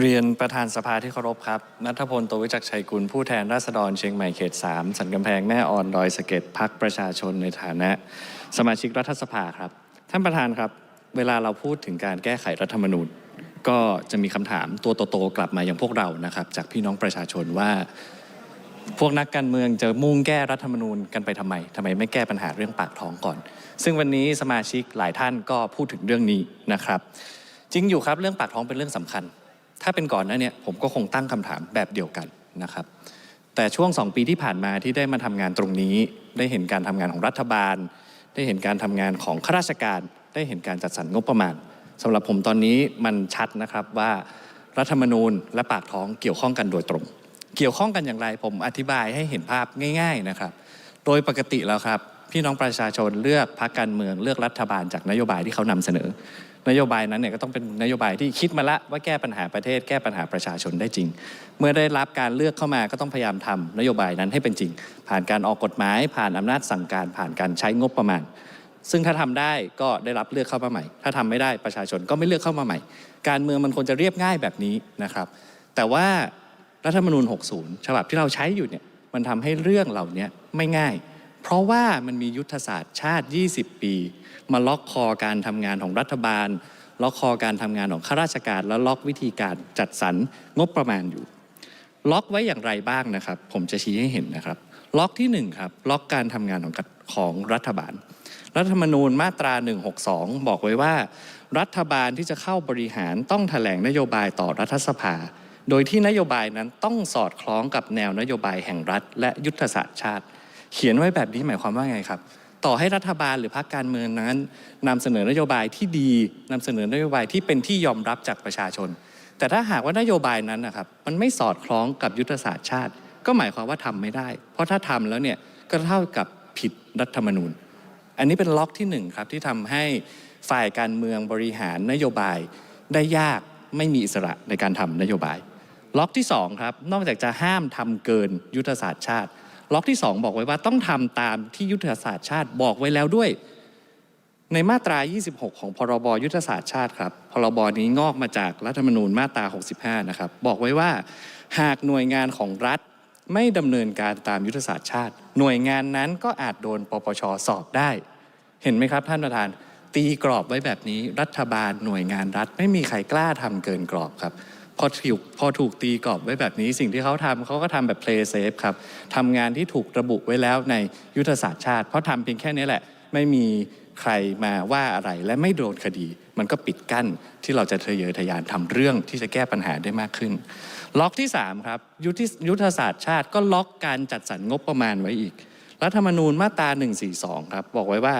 เรียนประธานสภาที่เคารพครับ นัทพล โตวิจักชัยกุล ผู้แทนราษฎรเชียงใหม่เขต 3 สันกำแพงแม่ออนดอยสะเก็ดพักประชาชนในฐานะ สมาชิกรัฐสภาครับ ท่านประธานครับ เวลาเราพูดถึงการแก้ไขรัฐธรรมนูญ ก็จะมีคำถามตัวโตๆกลับมาอย่างพวกเรานะครับ จากพี่น้องประชาชนว่า พวกนักการเมืองจะมุ่งแก้รัฐธรรมนูญกันไปทำไมทำไมไม่แก้ปัญหาเรื่องปากท้องก่อน ซึ่งวันนี้สมาชิกหลายท่านก็พูดถึงเรื่องนี้นะครับ จริงอยู่ครับเรื่องปากท้องเป็นเรื่องสำคัญ ถ้าเป็นก่อนหน้าเนี้ผมก็คงตั้งคำถามแบบเดียวกันนะครับ แต่ช่วง 2 ปีที่ผ่านมาที่ได้มาทำงานตรงนี้ ได้เห็นการทำงานของรัฐบาล ได้เห็นการทำงานของข้าราชการ ได้เห็นการจัดสรรงบประมาณสำหรับผมตอนนี้มันชัดนะครับว่ารัฐธรรมนูญและปากท้องเกี่ยวข้องกันโดยตรง เกี่ยวข้องกันอย่างไร ผมอธิบายให้เห็นภาพง่าย ๆนะครับ โดยปกติแล้วครับ พี่น้องประชาชนเลือกพรรคการเมืองเลือกรัฐบาลจากนโยบายที่เขานำเสนอ นโยบายนั้นเนี่ยก็ต้องเป็นนโยบายที่คิดมาละว่าแก้ปัญหาประเทศแก้ปัญหาประชาชนได้จริง เมื่อได้รับการเลือกเข้ามาก็ต้องพยายามทำนโยบายนั้นให้เป็นจริง ผ่านการออกกฎหมาย ผ่านอำนาจสั่งการผ่านการใช้งบประมาณ ซึ่งถ้าทำได้ก็ได้รับเลือกเข้ามาใหม่ ถ้าทำไม่ได้ประชาชนก็ไม่เลือกเข้ามาใหม่ การเมืองมันควรจะเรียบง่ายแบบนี้นะครับ แต่ว่ารัฐธรรมนูญ 60 ฉบับที่เราใช้อยู่เนี่ยมันทำให้เรื่องเหล่านี้ไม่ง่าย เพราะว่ามันมียุทธศาสตร์ชาติ 20 ปี มาล็อกคอการทำงานของรัฐบาล ล็อกคอการทำงานของข้าราชการ และล็อกวิธีการจัดสรรงบประมาณอยู่ ล็อกไว้อย่างไรบ้างนะครับ ผมจะชี้ให้เห็นนะครับ ล็อกที่หนึ่งครับล็อกการทำงานของของรัฐบาล รัฐธรรมนูญมาตรา 162 บอกไว้ว่า รัฐบาลที่จะเข้าบริหารต้องแถลงนโยบายต่อรัฐสภา โดยที่นโยบายนั้นต้องสอดคล้องกับแนวนโยบายแห่งรัฐ และยุทธศาสตร์ชาติ เขียนไว้แบบนี้หมายความว่าไงครับ ต่อให้รัฐบาลหรือพรรคการเมืองนั้นนำเสนอนโยบายที่ดีนำเสนอนโยบายที่เป็นที่ยอมรับจากประชาชน แต่ถ้าหากว่านโยบายนั้นนะครับมันไม่สอดคล้องกับยุทธศาสตร์ชาติ ก็หมายความว่าทำไม่ได้ เพราะถ้าทำแล้วเนี่ยก็เท่ากับผิดรัฐธรรมนูญ อันนี้เป็นล็อกที่หนึ่งครับที่ทำให้ฝ่ายการเมืองบริหารนโยบายได้ยากไม่มีอิสระในการทำนโยบาย ล็อกที่สองครับนอกจากจะห้ามทำเกินยุทธศาสตร์ชาติ ล็อกที่ 2 บอกไว้ว่าต้องทำตามที่ยุทธศาสตร์ชาติบอกไว้แล้วด้วย ในมาตรา 26 ของพรบยุทธศาสตร์ชาติครับพรบนี้งอกมาจากรัฐธรรมนูญมาตรา 65 นะครับ บอกไว้ว่า หากหน่วยงานของรัฐไม่ดำเนินการตามยุทธศาสตร์ชาติ หน่วยงานนั้นก็อาจโดนปปชสอบได้ เห็นไหมครับท่านประธาน ตีกรอบไว้แบบนี้รัฐบาลหน่วยงานรัฐไม่มีใครกล้าทำเกินกรอบครับ พอถูกพอถูกตีกรอบไว้แบบนี้ สิ่งที่เขาทำเขาก็ทำแบบ play safe ครับทำงานที่ถูกระบุไว้แล้วในยุทธศาสตร์ชาติ เพราะทำเพียงแค่นี้แหละ ไม่มีใครมาว่าอะไรและไม่โดนคดี มันก็ปิดกั้นที่เราจะทะเยอทะยานทำเรื่องที่จะแก้ปัญหาได้มากขึ้น ล็อกที่3ครับยุทธศาสตร์ชาติก็ล็อกการจัดสรรงบประมาณไว้อีกรัฐธรรมนูญมาตรา 142 ครับ บอกไว้ว่า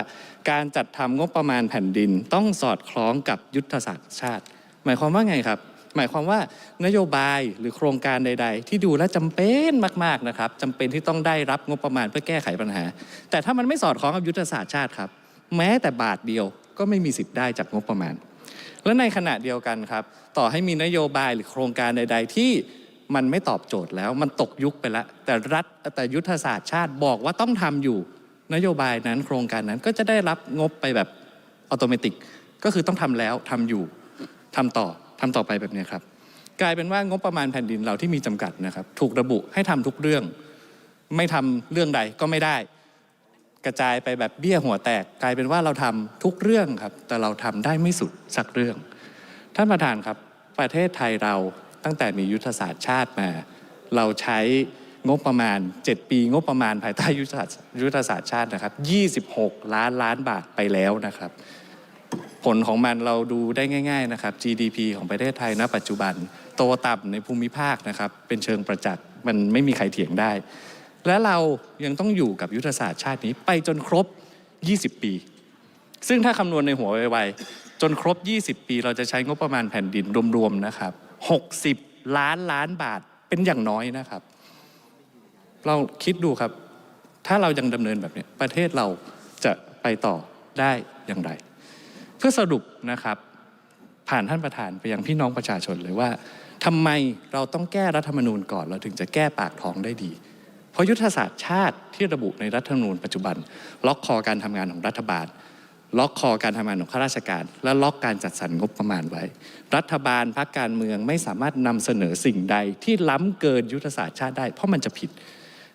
การจัดทำงบประมาณแผ่นดินต้องสอดคล้องกับยุทธศาสตร์ชาติ หมายความว่าไงครับ หมายความว่านโยบายหรือโครงการใด ๆ ที่ดูแลวจำเป็นมากๆนะครับจำเป็นที่ต้องได้รับงบประมาณเพื่อแก้ไขปัญหา แต่ถ้ามันไม่สอดคล้องกับยุทธศาสตร์ชาติครับ แม้แต่บาทเดียวก็ไม่มีสิทธิ์ได้จากงบประมาณ และในขณะเดียวกันครับ ต่อให้มีนโยบายหรือโครงการใด ๆ ที่มันไม่ตอบโจทย์แล้วมันตกยุคไปแล้ว แต่รัฐแต่ยุทธศาสตร์ชาติบอกว่าต้องทำอยู่นโยบายนั้นโครงการนั้นก็จะได้รับงบไปแบบอัตโนมัติก็คือต้องทำแล้วทำอยู่ทำต่อ ทำต่อไปแบบนี้ครับ กลายเป็นว่างบประมาณแผ่นดินเราที่มีจำกัดนะครับ ถูกระบุให้ทำทุกเรื่อง ไม่ทำเรื่องใดก็ไม่ได้ กระจายไปแบบเบี้ยหัวแตก กลายเป็นว่าเราทำทุกเรื่องครับ แต่เราทำได้ไม่สุดสักเรื่อง ท่านประธานครับ ประเทศไทยเราตั้งแต่มียุทธศาสตร์ชาติมา เราใช้งบประมาณ 7 ปีงบประมาณภายใต้ยุทธศาสตร์ยุทธศาสตร์ชาตินะครับ 26 ล้านล้านบาทไปแล้วนะครับ ผลของมันเราดูได้ง่าย ๆนะครับ GDP ของประเทศไทยณ ปัจจุบัน โตต่ำในภูมิภาคนะครับ เป็นเชิงประจักษ์มันไม่มีใครเถียงได้ และเรายังต้องอยู่กับยุทธศาสตร์ชาตินี้ไปจนครบ 20 ปี ซึ่งถ้าคำนวณในหัวไวๆจนครบ 20 ปี เราจะใช้งบประมาณแผ่นดินรวมๆนะครับ 60 ล้านล้านบาทเป็นอย่างน้อยนะครับ เราคิดดูครับ ถ้าเรายังดำเนินแบบนี้ประเทศเราจะไปต่อได้อย่างไร เพื่อสรุปนะครับผ่านท่านประธานไปยังพี่น้องประชาชนเลยว่าทำไมเราต้องแก้รัฐธรรมนูญก่อนเราถึงจะแก้ปากท้องได้ดี เพราะยุทธศาสตร์ชาติที่ระบุในรัฐธรรมนูญปัจจุบัน ล็อกคอการทำงานของรัฐบาล ล็อกคอการทำงานของข้าราชการ และล็อกการจัดสรรงบประมาณไว้ รัฐบาลพรรคการเมืองไม่สามารถนำเสนอสิ่งใดที่ล้ำเกินยุทธศาสตร์ชาติได้ เพราะมันจะผิด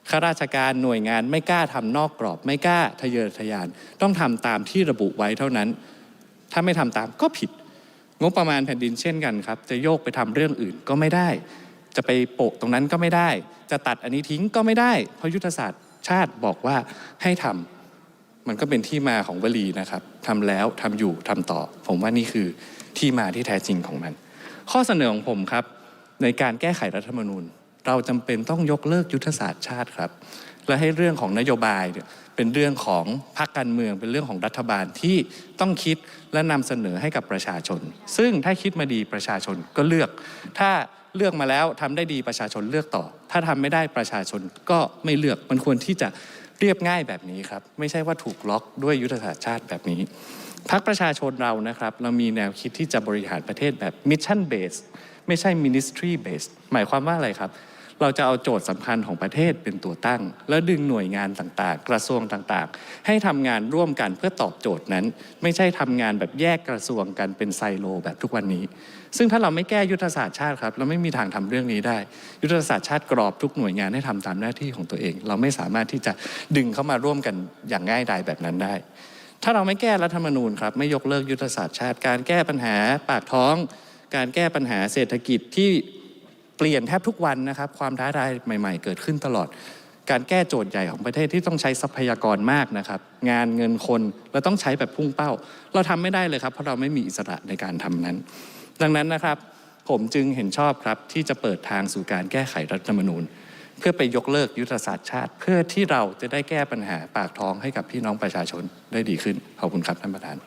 ข้าราชการหน่วยงานไม่กล้าทำนอกกรอบ ไม่กล้าทะเยอทะยาน ต้องทำตามที่ระบุไว้เท่านั้น ถ้าไม่ทำตามก็ผิด งบประมาณแผ่นดินเช่นกันครับ จะโยกไปทำเรื่องอื่นก็ไม่ได้ จะไปโปะตรงนั้นก็ไม่ได้ จะตัดอันนี้ทิ้งก็ไม่ได้ เพราะยุทธศาสตร์ชาติบอกว่าให้ทำมันก็เป็นที่มาของวลีนะครับทำแล้วทำอยู่ทำต่อ ผมว่านี่คือที่มาที่แท้จริงของมัน ข้อเสนอของผมครับในการแก้ไขรัฐธรรมนูญ เราจำเป็นต้องยกเลิกยุทธศาสตร์ชาติครับ และให้เรื่องของนโยบายเนี่ยเป็นเรื่องของพรรคการเมืองเป็นเรื่องของรัฐบาลที่ต้องคิดและนำเสนอให้กับประชาชน ซึ่งถ้าคิดมาดีประชาชนก็เลือก ถ้าเลือกมาแล้วทำได้ดีประชาชนเลือกต่อ ถ้าทำไม่ได้ประชาชนก็ไม่เลือกมันควรที่จะเรียบง่ายแบบนี้ครับ ไม่ใช่ว่าถูกล็อกด้วยยุทธศาสตร์ชาติแบบนี้พรรคประชาชนเรานะครับ เรามีแนวคิดที่จะบริหารประเทศแบบ mission based ไม่ใช่ ministry based หมายความว่าอะไรครับ เราจะเอาโจทย์สำคัญของประเทศเป็นตัวตั้ง แล้วดึงหน่วยงานต่างๆ กระทรวงต่างๆ ให้ทำงานร่วมกันเพื่อตอบโจทย์นั้น ไม่ใช่ทำงานแบบแยกกระทรวงกันเป็นไซโลแบบทุกวันนี้ ซึ่งถ้าเราไม่แก้ยุทธศาสตร์ชาติครับเราไม่มีทางทำเรื่องนี้ได้ ยุทธศาสตร์ชาติกรอบทุกหน่วยงานให้ทำตามหน้าที่ของตัวเอง เราไม่สามารถที่จะดึงเข้ามาร่วมกันอย่างง่ายดายแบบนั้นได้ถ้าเราไม่แก้รัฐธรรมนูญครับไม่ยกเลิกยุทธศาสตร์ชาติ การแก้ปัญหาปากท้อง การแก้ปัญหาเศรษฐกิจที่ เปลี่ยนแทบทุกวันนะครับ ความท้าทายใหม่ๆ เกิดขึ้นตลอด การแก้โจทย์ใหญ่ของประเทศที่ต้องใช้ทรัพยากรมากนะครับ งานเงินคนเราต้องใช้แบบพุ่งเป้า เราทำไม่ได้เลยครับเพราะเราไม่มีอิสระในการทำนั้น ดังนั้นนะครับ ผมจึงเห็นชอบครับที่จะเปิดทางสู่การแก้ไขรัฐธรรมนูญ เพื่อไปยกเลิกยุทธศาสตร์ชาติ เพื่อที่เราจะได้แก้ปัญหาปากท้องให้กับพี่น้องประชาชนได้ดีขึ้นขอบคุณครับท่านประธาน